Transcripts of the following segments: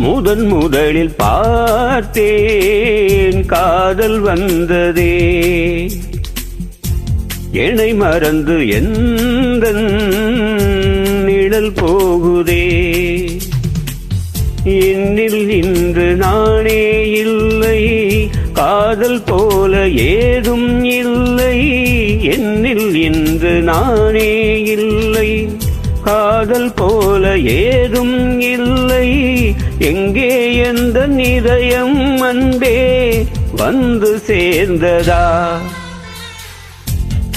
முதன் முதலில் பார்த்தேன் காதல் வந்ததே. என்னை மறந்து எந்த நிழல் போகுதே. என்னில் இன்று நானே இல்லை காதல் போல ஏதும் இல்லை. என்னில் இன்று நானே இல்லை. காதல் போல ஏதும் இல்லை. எங்கே எந்த நிதயம் அன்பே வந்து சேர்ந்ததா?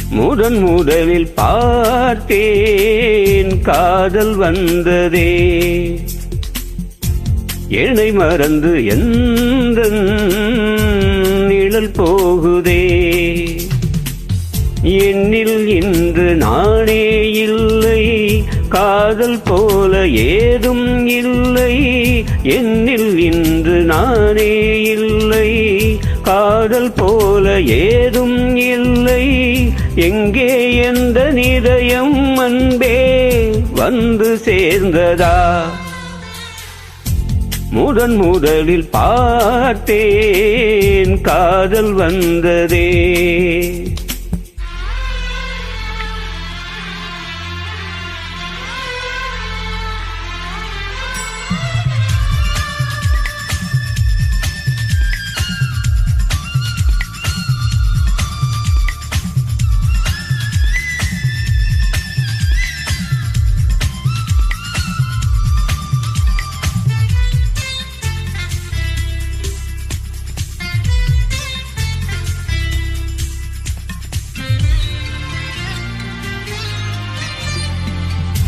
முதன் முதலில் பார்த்தேன் காதல் வந்ததே. என்னை மறந்து எந்த நிழல் போகுதே? என்னில் இந்த காதல் போல ஏதும் இல்லை. என்னில் இன்று நானே இல்லை. காதல் போல ஏதும் இல்லை. எங்கே எந்த நிதயம் அன்பே வந்து சேர்ந்ததா? முதன் முதலில் பார்த்தேன். காதல் வந்ததே.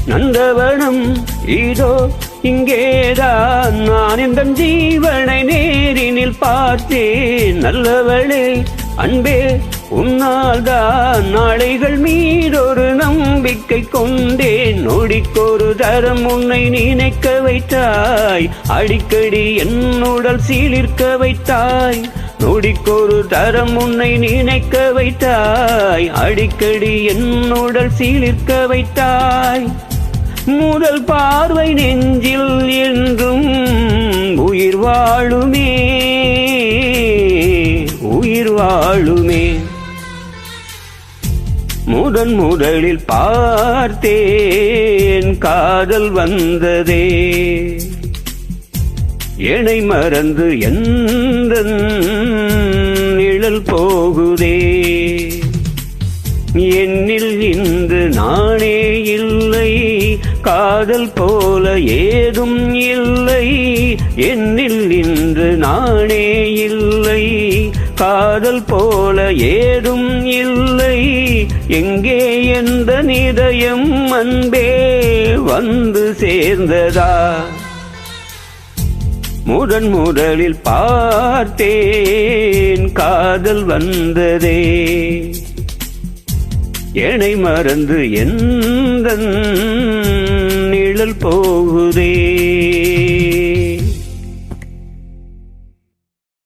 நந்தவனம். இதோ இங்கேதான் நான் இந்த ஜீவனை நேரினில் பார்த்தேன். நல்லவளே அன்பே உன்னால் தான் நாளைகள் மீதொரு நம்பிக்கை கொண்டேன். நொடிக்கொரு தரம் உன்னை நினைக்க வைத்தாய். அடிக்கடி என்னுடல் சீலிர்க்க வைத்தாய். நொடிக்கொரு தரம் உன்னை நினைக்க வைத்தாய். அடிக்கடி என்னுடல் சீலிர்க்க வைத்தாய். முதல் பார்வை நெஞ்சில் என்றும் உயிர் வாழுமே உயிர் வாழுமே. முதன் முதலில் பார்த்தேன் காதல் வந்ததே. என்னை மறந்து எந்த நிழல் போகு காதல் போல ஏதும் இல்லை. என்னில் இன்று நானே இல்லை. காதல் போல ஏதும் இல்லை. எங்கே எந்த நிதயம் அன்பே வந்து சேர்ந்ததா? முதன் முதலில் பார்த்தேன் காதல் வந்ததே. என்னை மறந்து எந்த போகுது.